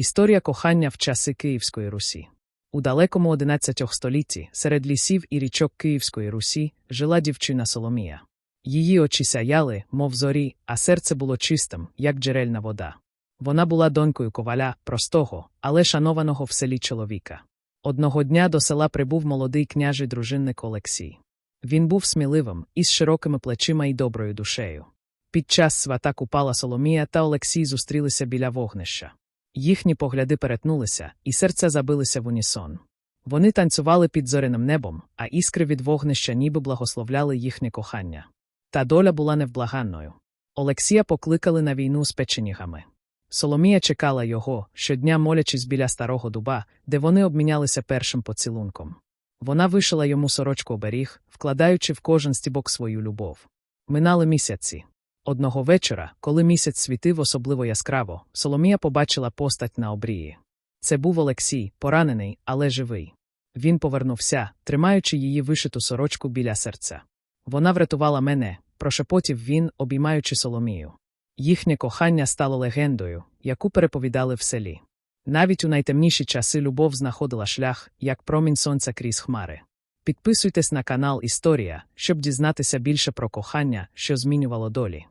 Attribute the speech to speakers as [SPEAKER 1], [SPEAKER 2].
[SPEAKER 1] Історія кохання в часи Київської Русі. У далекому XI столітті, серед лісів і річок Київської Русі, жила дівчина Соломія. Її очі сяяли, мов зорі, а серце було чистим, як джерельна вода. Вона була донькою коваля, простого, але шанованого в селі чоловіка. Одного дня до села прибув молодий княжий дружинник Олексій. Він був сміливим, із широкими плечима і доброю душею. Під час свата купала Соломія та Олексій зустрілися біля вогнища. Їхні погляди перетнулися, і серця забилися в унісон. Вони танцювали під зоряним небом, а іскри від вогнища ніби благословляли їхнє кохання. Та доля була невблаганною. Олексія покликали на війну з печенігами. Соломія чекала його, щодня молячись біля старого дуба, де вони обмінялися першим поцілунком. Вона вишила йому сорочку оберіг, вкладаючи в кожен стібок свою любов. Минали місяці. Одного вечора, коли місяць світив особливо яскраво, Соломія побачила постать на обрії. Це був Олексій, поранений, але живий. Він повернувся, тримаючи її вишиту сорочку біля серця. Вона врятувала мене, прошепотів він, обіймаючи Соломію. Їхнє кохання стало легендою, яку переповідали в селі. Навіть у найтемніші часи любов знаходила шлях, як промінь сонця крізь хмари. Підписуйтесь на канал Історія, щоб дізнатися більше про кохання, що змінювало долі.